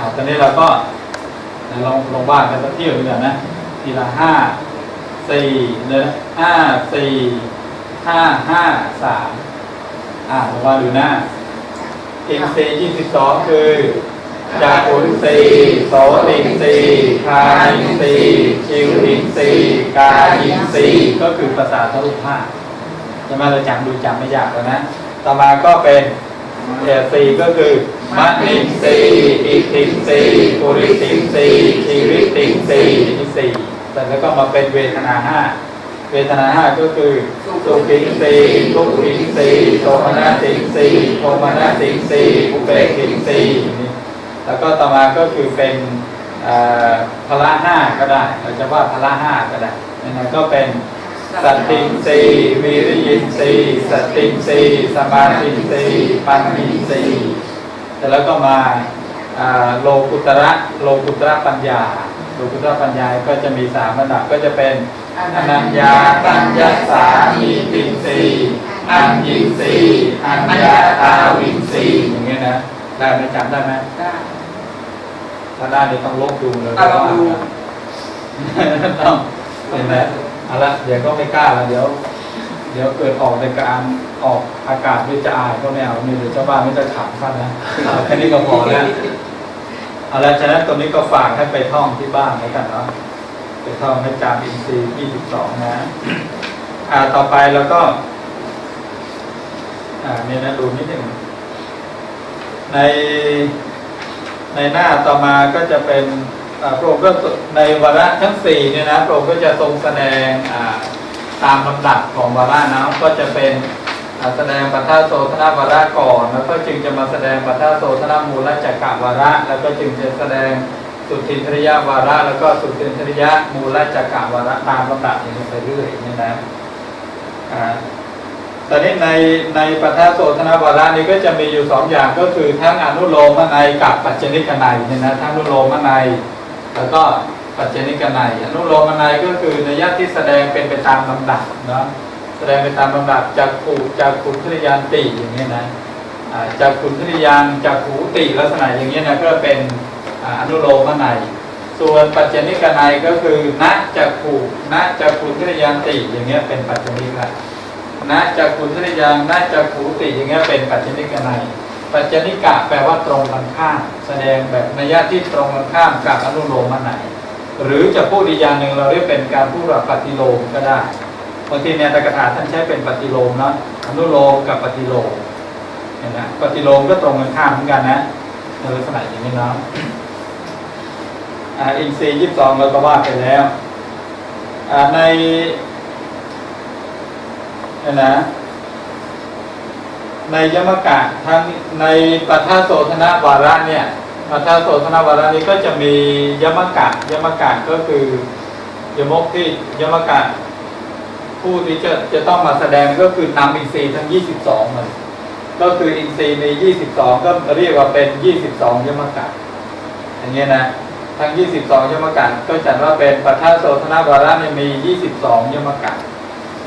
อ่าตอนนี้เราก็ลองลองวาดกันสักเที่ยวดีกว่านะทีละห้าสี่เลยนะห้าสี่ห้าห้าสามอ่าลองวาดดูนะอินทรีย์ยี่สิบสองคือจากขุนทรีย์โสตินทรีย์คายินทรีย์ชิวอินทรีย์กายินทรีย์ก็คือภาษาทรูปภาพใช่ไหมเราจำดูจำไม่ยากแล้วนะ ต่อมาก็เป็น เอสีก็คือมณินทรีอิตินทรีปุริสินทรีชีวิตินทรีนี่สี่แต่แล้วก็มาเป็นเวทนาห้าเวทนาห้าก็คือสุขินทรีทุกขินทรีโทมนัสสินทรีโทมนัสสินทรีอุเบกินทรีนี่แล้วก็ต่อมาก็คือเป็นอ่อพละห้าก็ได้เราจะว่าพละห้าก็ได้นั่นก็เป็น สัตตินทรีย์วิริยินทรีย์สตินทรีย์สมาธินทรีย์ปัญญินทรีย์แต่แล้วก็มาอ่าโลกุตระโลกุตระปัญญาโลกุตระปัญญาก็จะมีสามระดับก็จะเป็นอนัญญาตัญญาสามีตินทรีย์อัญญินทรีย์อัญญาตาวินทรีย์อย่างเงี้ยนะได้ไหมจำได้ไหมได้ถ้าได้นี่ต้องลบดูเลยอะลองดูต้องเห็นไหม เอาละเดี๋ยวก็ไม่กล้าละเดี๋ยว เดี๋ยวเกิดออกในการออกอากาศด้วยจะอายก็ไม่เอานี่เดี๋ยวเจ้าบ้านไม่จะขำท่านนะแค่นี้ก็พอแล้วเอาละฉะนั้นตรงนี้ก็ฝากให้ไปท่องที่บ้านแล้วกันเนาะไปท่องให้จำอินทรีย์22 นะ อ่าต่อไปแล้วก็ อ่าเนี่ยนะดูนิดหนึ่งในในหน้าต่อมาก็จะเป็น พระองค์ก็ในวาระทั้งสี่เนี่ยนะพระองค์ก็จะทรงแสดงตามลำดับของวาระนะก็จะเป็นแสดงปัทธโสธนวาระก่อน แล้วก็จึงจะมาแสดงปัทธโสธนมูลจักกะวาระ แล้วก็จึงจะแสดงสุทินทริยาวาระ แล้วก็สุทินทริยมูลจักกะวาระตามลำดับอย่างนี้ไปเรื่อยนี่นะตอนนี้ในในปัทาโสธนวาระนี้ก็จะมีอยู่สองอย่างก็คือทั้งอนุโลมนัยกับปัจจนิกนัยเนี่ยนะทั้งอนุโลมนัย แล้วก็ปัจจนิกนัยอนุโลมนัยก็คือในยะที่แสดงเป็นไปตามลำดับนะแสดงไปตามลำดับจากขูจากขุนทริยานติอย่างนี้ยนะจากขุนทริยานจากขูติลักษณะอย่างนี้ยนะก็เป็นอนุโลมนัยส่วนปัจจนิกนัยก็คือณจากขูณจากขุนทริยานติอย่างเงี้ยเป็นปัจจนิกนัยนะจากขุนทริยังนะจากขูติอย่างเงี้ยเป็นปัจจนิกนัย ปัจจนิกะแปลว่าตรงกันข้ามแสดงแบบนัยยะที่ตรงกันข้ามกับอนุโลมนัยหรือจะพูดอีกอย่างหนึ่งเราเรียกเป็นการพูดแบบปฏิโลมก็ได้บางทีเนี่ยตกถาท่านใช้เป็นปฏิโลมเนาะอนุโลมกับปฏิโลมเห็นไหมปฏิโลมก็ตรงกันข้ามเหมือนกันนะในลักษณะอย่างนี้เนาะอินทรีย์ยี่สิบสองเราก็ว่าไปแล้วในเนี่ยนะ ในยมกะทั้งในปัทธโสธนวาระเนี่ยปัทธโสธนวาระนี้ก็จะมียมกะยมกะก็คือยมกที่ยมกะผู้ที่จะจะต้องมาแสดงก็คือนำอินทรีย์ทั้ง 22มันก็คืออินทรีย์มี22 ก็เรียกว่าเป็น 22 ยมกะอย่างเงี้ยนะทั้ง 22 ยมกะก็จัดว่าเป็นปัทธโสธนวาระเนี่ยมี 22 ยมกะ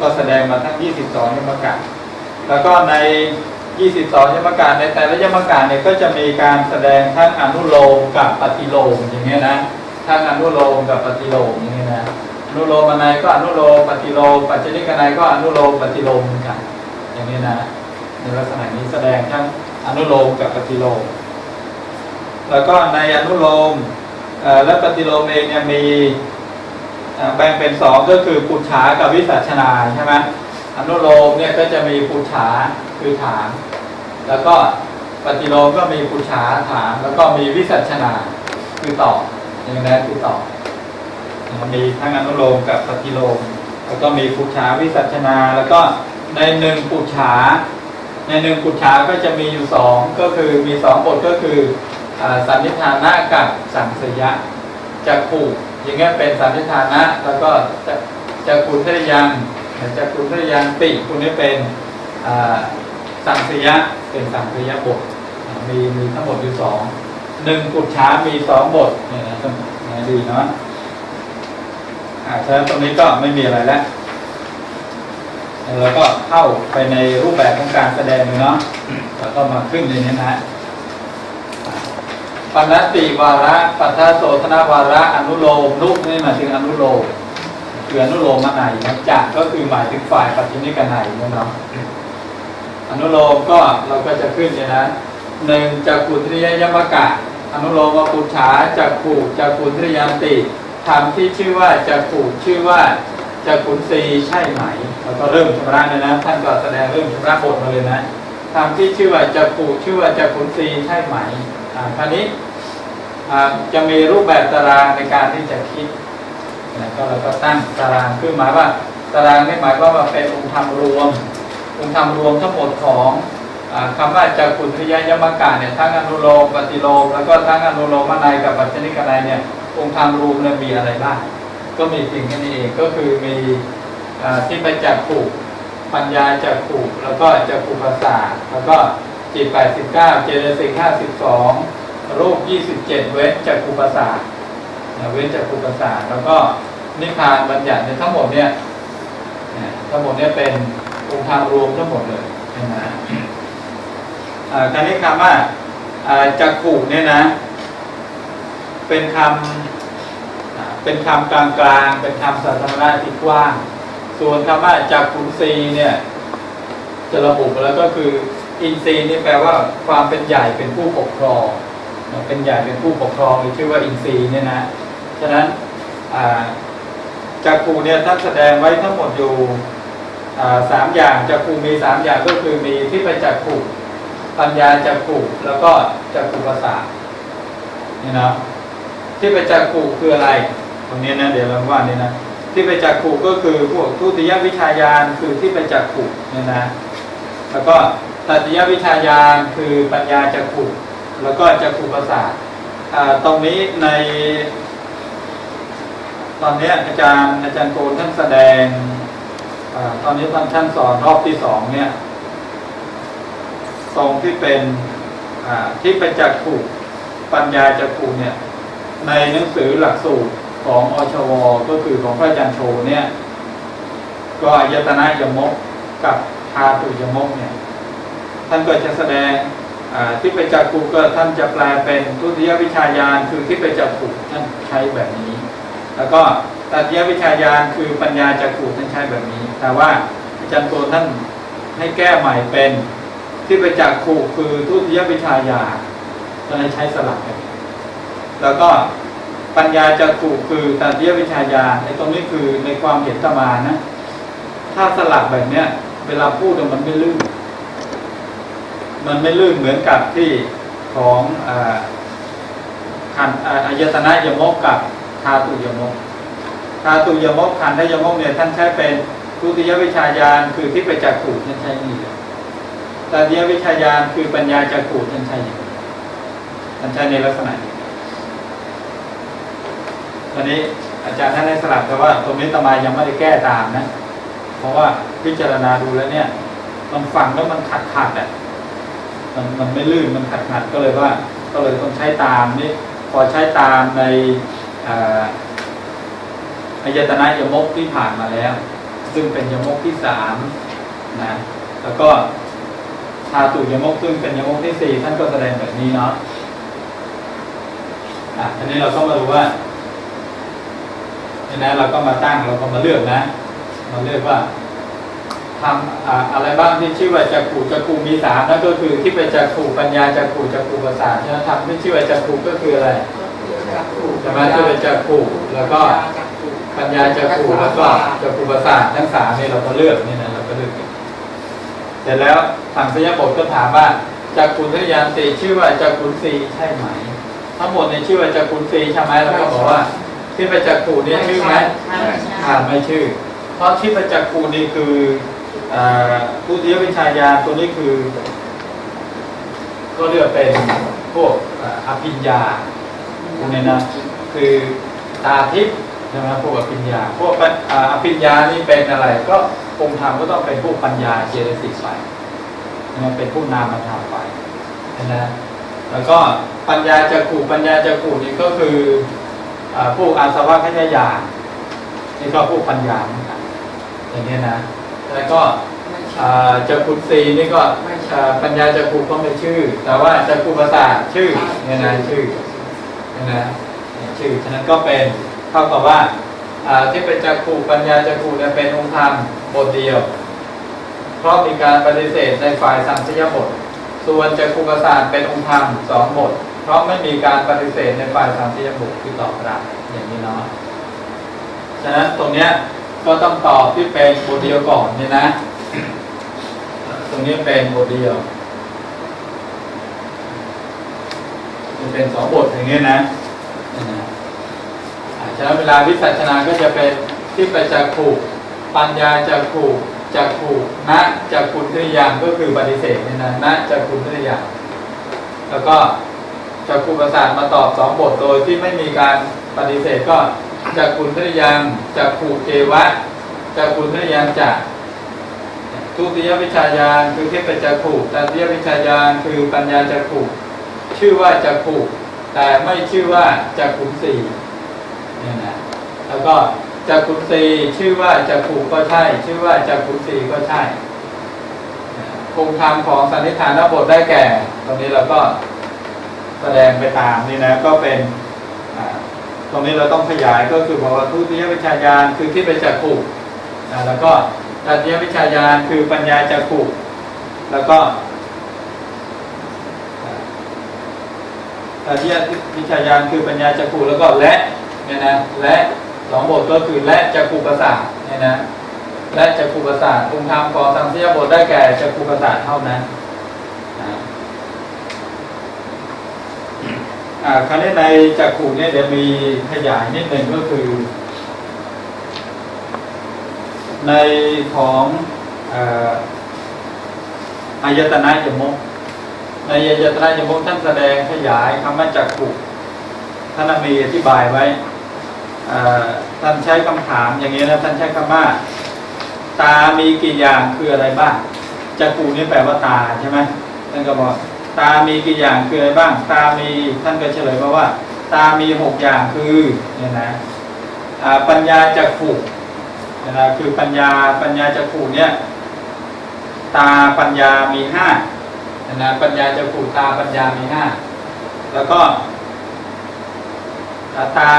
ก็แสดงมาทั้ง 22 ยมกะ แล้วก็ใน 22ยมกะในแต่ละยมกะเนี่ยก็จะมีการแสดงทั้งอนุโลมกับปฏิโลมอย่างเงี้ยนะทั้งอนุโลมกับปฏิโลมอย่างเงี้ยนะอนุโลมนัยก็อนุโลมปฏิโลมปัจจนิกนัยก็อนุโลมปฏิโลมเหมือนกันอย่างนี้นะในลักษณะนี้แสดงทั้งอนุโลมกับปฏิโลม แล้วก็ในอนุโลมและปฏิโลมเองเนี่ยมีแบ่งเป็นสองก็คือปุจฉากับวิสัชนาใช่ไหม อนุโลมเนี่ยก็จะมีปุจฉาคือฐาน แล้วก็ปฏิโลมก็มีปุจฉาฐาน แล้วก็มีวิสัชนาคือต่ออย่างนั้นคือต่อมันมีทั้งอนุโลมกับปฏิโลม แล้วก็มีปุจฉาวิสัชนา แล้วก็ในหนึ่งปุจฉาในหนึ่งปุจฉาก็จะมีอยู่สองก็คือมีสองบทก็คืออสันนิธานะกับสังสยะจะขู่อย่างเงี้ยเป็นสันนิฐานะ แล้วก็จะจะขุนทริยัง จะขุนทยังติคุณนี้เป็นสังสยะเป็นสังสยะบทมีมีทั้งหมดอยู่สองหนึ่งกุจฉามีสองบทเนี่ยนะนะดีเนาะอ่าฉะนั้นตรงนี้ก็ไม่มีอะไรแล้วแล้วก็เข้าไปในรูปแบบของการแสดงเนาะแล้วก็มาขึ้นในนี้นะปณติวาระปัทโสธนวาระอนุโลมนุนี่หมายถึงอนุโลม คืออนุโลมไหนนะจักก็คือหมายถึงฝ่ายปัจจินิกนัยนะเนาะอนุโลมก็เราก็จะขึ้นเนี่ยนะหนึ่งจักขุทริยยมกะ อนุโลมว่าปุจฉาจักขุจักขุทริยันติธรรมที่ชื่อว่าจักขุชื่อว่าจักขุนสีใช่ไหมแล้วก็เริ่มชำระเลยนะท่านก็แสดงเริ่มชำระบทมาเลยนะธรรมที่ชื่อว่าจักขุชื่อว่าจักขุนสีใช่ไหมอ่าคราวนี้จะมีรูปแบบตารางในการที่จะคิด นะก็เราก็ตั้งตารางขึ้นหมายว่าตารางนี่หมายว่าเป็นองค์ธรรมรวม องค์ธรรมรวมทั้งหมดของอาคำว่าจากขุนทยยมกะเนี่ยทั้งอนุโลมปฏิโลมแล้วก็ทั้งอนุโลมนัยกับปัจจนิกนัยเนี่ยองค์ธรรมรวมเนี่ยมีอะไรบ้างก็มีเพียงแค่นี้เองก็คือมีอที่ไปจากผูปัญญาจากผูแล้วก็จากผูภาษาแล้วก็จิต89 เจตสิก52 รูป 27 เว้นจากภูปศาสตร์นะ เว้นจากภูปศาสตร์แล้วก็นิพพานบัญญัติในทั้งหมดเนี่ยทั้งหมดเนี่ยเป็นองค์ธรรมรวมทั้งหมดเลยเห็นไหมอ่าการนี้คำว่าจักขู่เนี่ยนะ เป็นคำเป็นคำกลางๆ เป็นคำสาธารณะที่กว้าง ส่วนคำว่าจักขุนซีเนี่ยจะระบุแล้วก็คืออินทรีย์นี่แปลว่าความเป็นใหญ่เป็นผู้ปกครอง เป็นใหญ่เป็นผู้ปกครองหรือชื่อว่าอินทรีย์เนี่ยนะ ฉะนั้นจักรูเนี่ยท่านแสดงไว้ทั้งหมดอยู่สามอย่างจักรูมีสามอย่างก็คือมีที่ไปจักรูปัญญาจักรูแล้วก็จักรูภาษาทนี่นะที่ไปจักรูคืออะไร ตรงนี้นะเดี๋ยวเราว่านี่นะที่ไปจักรูก็คือพวกทุติยวิชาญาณคือที่ไปจักรูเนี่ยนะแล้วก็ตัติยวิชาญาณคือปัญญาจักรูแล้วก็จักรูประสาทอ่าตรงนี้ใน ตอนนี้อาจารย์อาจารย์โกนท่านแสดงอตอนนี้ท่านท่านสอนรอบที่สองเนี่ยตรงที่เป็นที่เป็นจักรูปัญญาจักรูเนี่ย ในหนังสือหลักสูตรของอชว ก็คือของพระอาจารย์โชเนี่ย ก็อายตนะยมกกับทาตุยมกเนี่ย ท่านก็จะแสดงที่ไปจักขุก็ท่านจะแปลเป็นทุติยวิชาญาณคือที่ไปจักขุท่านใช้แบบนี้ แล้วก็ตัติยวิชาญาณคือปัญญาจักขุท่านใช้แบบนี้ แต่ว่าอาจารย์โตท่านให้แก้ใหม่เป็นที่ไปจักขุคือทุติยวิชาญาณท่านให้ใช้สลับกันแล้วก็ปัญญาจักขุคือตัติยวิชาญาณในตรงนี้คือในความเห็นตมานะ ถ้าสลับแบบเนี้ยเวลาพูดมันไม่ลื่น มันไม่ลื่นเหมือนกับที่ของอขันอายตนะยมกกับ ทาตุยมกทาตุยมกขันธยมกเนี่ยท่านใช้เป็นทุติยวิชาญาณคือที่ไปจากขูท่านใช้นี่เลยตติยวิชาญาณคือปัญญาจากขูท่านใช้อย่างนี้ท่านใช้ในลักษณะนี้ตอนนี้อาจารย์ท่านได้สลับแต่ว่าตรงนี้ตมายังไม่ได้แก้ตามนะ เพราะว่าพิจารณาดูแล้วเนี่ย มันฟังแล้วมันขัดขัดอะมันมันไม่ลื่นมันขัดขัดก็เลยว่า ก็เลยต้องใช้ตามนี่พอใช้ตามใน อายตนะยมกที่ผ่านมาแล้ว ซึ่งเป็นยมกที่สามนะแล้วก็ชาตุยมกซึ่งเป็นยมกที่สี่ท่านก็แสดงแบบนี้เนาะอะอันนี้เราก็มาดูว่านี่นเราก็มาตั้งเราก็มาเลือกนะมาเลือกว่าทำออะไรบ้างที่ชื่อว่าจักขู่จักขู่มีสามนั่นก็คือที่เป็นจักขู่ปัญญาจักขู่จักขู่ภาษาทใช่ไหมทำที่ชื่อว่าจักขู่ก็คืออะไร ใช่ไหมที่เป็นจักขู่แล้วก็ปัญญาจักขู่แล้วก็จักขู่ภาษาททั้งสามนี่เราก็เลือกนี่นะเราก็เลือกเสร็จแล้วสั่งสยบทก็ถามว่าจักขุนทยานตีชื่อว่าจักขุนสีใช่ไหม ทั้งหมดในชื่อว่าจักขุนสีใช่ไหมแล้วก็บอกว่าที่เป็นจักขู่นี่ชื่อไหมอ่าไม่ชื่อ เพราะที่ประจักษ์คูนี่คืออ่าผู้ที่วิชาญาณตัวนี้คือ ก็เรียกเป็นพวกอ่าอภิญญาพ วกนี้นะคือตาทิพย์ใช่ไหมพวกอภิญญาพวกอภิญญานี่เป็นอะไร ก็องค์ธรรมก็ต้องเป็นพวกปัญญาเจตสิกไปนะเป็นผู้นามธรรมไปนะแล้วก็ปัญญาจักขูปัญญาจักขูนี่ก็คืออ่าพวกอาสวะขยายานนี่ก็พวกปัญญาเหมือนกันอย่างนี้นะแล้วก็จักขุสีนี่ก็ปัญญาจักขุก็ไม่ชื่อ แต่ว่าจักขุประสาทชื่อเนี่ยนะชื่อ เนี่ยนะชื่อฉะนั้นก็เป็นเท่ากับว่าที่เป็นจักขุปัญญาจักขุเนี่ยเป็นองค์ธรรมบทเดียว เพราะมีการปฏิเสธในฝ่ายสังสยบท ส่วนจักขุประสาทเป็นองค์ธรรมสองบท เพราะไม่มีการปฏิเสธในฝ่ายสังสยบทคือตอบรับอย่างนี้เนาะฉะนั้นตรงเนี้ยก็ต้องตอบที่เป็นบทเดียวก่อนเนี่ยนะ ตรงนี้เป็นบทเดียว จะเป็นสองบทอย่างเงี้ยนะอาฉะนั้นเวลาวิสัชนาก็จะเป็นที่ไปจากขูปัญญาจากขูจากขูณจากคุณทริยางก็คือปฏิเสธเนี่ยนะณจากคุณทริยางแล้วก็จากครูประสาทมาตอบสองบทโดยที่ไม่มีการปฏิเสธก็จากคุณทริยังจากขูเกวะจากคุณทริยังจากทุติยวิชาญาณคือเทพจักขุตติยวิชาญาณคือปัญญาจักขุ ชื่อว่าจักขุแต่ไม่ชื่อว่าจักขุนสีเนี่ยนะแล้วก็จักขุนสีชื่อว่าจักขุก็ใช่ ชื่อว่าจักขุนสีก็ใช่คงธรรมของสันนิษฐานบทได้แก่ ตรงนี้เราก็แสดงไปตามนี่นะก็เป็นตรงนี้เราต้องขยายก็คือบอกว่าทุติยวิชาญาณคือที่เป็นจักขุอ่แล้วก็ตัติยวิชาญาณคือปัญญาจักขุแล้วก็ ทิยวิชาญาณคือปัญญาจักขุแล้วก็และเนี่ยนะและสองบทก็คือและจักขุประสาทเนี่ยนะและจักขุประสาทองค์ธรรมของสังสยบทได้แก่จักขุประสาทเท่านั้นนะอ่าคราวนี้ในจักขุเนี่ยเดี๋ยวมีขยายนิดหนึ่งก็คือ ในของออายตนะยมก ในอายตนะยมุกท่านแสดงขยายคำว่าจักขุท่านมีอธิบายไว้ท่านใช้คำถามอย่างนี้นะท่านใช้คำว่าตามีกี่อย่างคืออะไรบ้างจักขุนี่แปลว่าตาใช่ไหมท่านก็บอกตามีกี่อย่างคืออะไรบ้าง ตามีท่านก็เฉลยมาว่า ตามีหกอย่างคือเนี่ยนะปัญญาจักขุนะคือปัญญาปัญญาจักขุเนี่ยตาปัญญามีห้า นะปัญญาจักขุตาปัญญามีห้าแล้วก็อ่าตา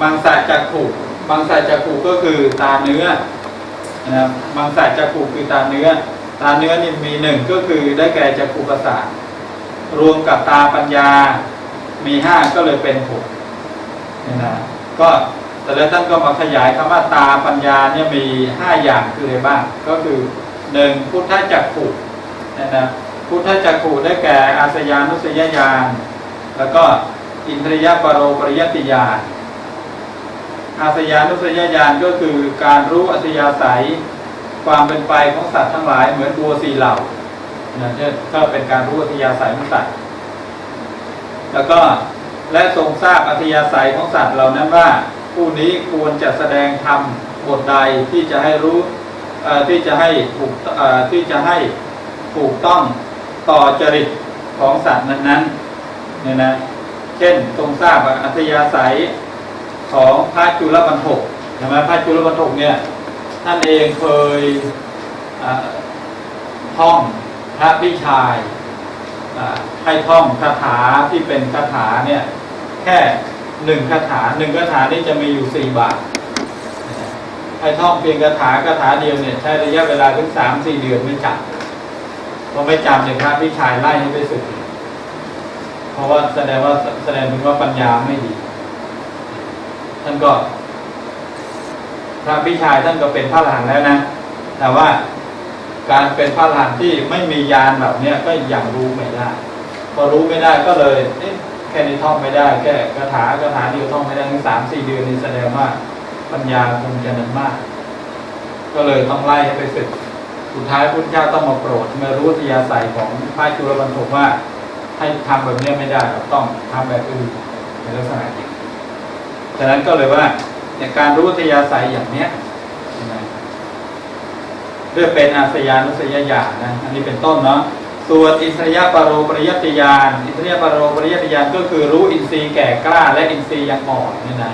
มังสะจักขุมังสะจักขุก็คือตาเนื้อนะมังสะจักขุคือตาเนื้อ ตาเนื้อนี่มีหนึ่งก็คือได้แก่จักขุประสาทรวมกับตาปัญญามีห้าก็เลยเป็นหกนี่นะก็แต่แล้วท่านก็มาขยายคำว่าตาปัญญาเนี่ยมีห้าอย่างคืออะไรบ้าง ก็คือหนึ่งพุทธจักขุ นะนะพุทธจักขุได้แก่อาสยานุสยญาณแล้วก็อินทรียปรโรปริยติญาณอาสยานุสยญาณก็คือการรู้อัธยาศัย ความเป็นไปของสัตว์ทั้งหลายเหมือนบัวสีเหล่านะก็เป็นการรู้อัธยาศัยของสัตว์แล้วก็และทรงทราบอัธยาศัยของสัตว์เหล่านั้นว่า ผู้นี้ควรจะแสดงธรรมบทใดที่จะให้รู้ที่จะให้ขู่ที่จะให้ ถูกต้องต่อจริตของสัตว์นั้นๆเนี่ยนะเช่นทรงทราบอัธยาศัยของพระจุลบรรทกใช่ไหมพระจุลบรรทกเนี่ยท่านเองเคยท่องพระวิชายให้ท่องคาถาที่เป็นคาถาเนี่ยแค่หนึ่งคาถาหนึ่งคาถานี่จะมีอยู่สี่บาทให้ท่องเพียงคาถาคาถาเดียวเนี่ยใช้ระยะเวลาถึงสามสี่เดือนไม่จับ พอไม่จำเนี่ยพระพี่ชายไล่ให้ไปสึก เพราะว่าแสดงว่าแสดงถึงว่าปัญญาไม่ดี ท่านก็ พระพี่ชายท่านก็เป็นพระหลานแล้วนะ แต่ว่าการเป็นพระหลานที่ไม่มียานแบบเนี้ยก็ยังรู้ไม่ได้ พอรู้ไม่ได้ก็เลยเอ๊ะแค่นี้ท่องไม่ได้แค่คาถาคาถาเดียวท่องไม่ได้ถึงสามสี่เดือนนี่แสดงว่าปัญญาคงจะนั้นมาก ก็เลยต้องไล่ให้ไปศึก สุดท้ายพุทธเจ้าต้องมาโปรดมารู้ทิยาศัยของพระจุลบรรทกว่า ให้ทำแบบเนี้ยไม่ได้หรอกต้องทำแบบอื่นในลักษณะนี้ฉะนั้นก็เลยว่าในการรู้ทิยาศัยอย่างเนี้ยใช่ไหมเพื่อเป็นอาสยานุสยญาณนะอันนี้เป็นต้นเนาะส่วนอินทรียปรโรปริยติญาณอินทรียปรโรปริยติญาณก็คือรู้อินทรีย์แก่กล้าและอินทรีย์ยังอ่อนนี่นะ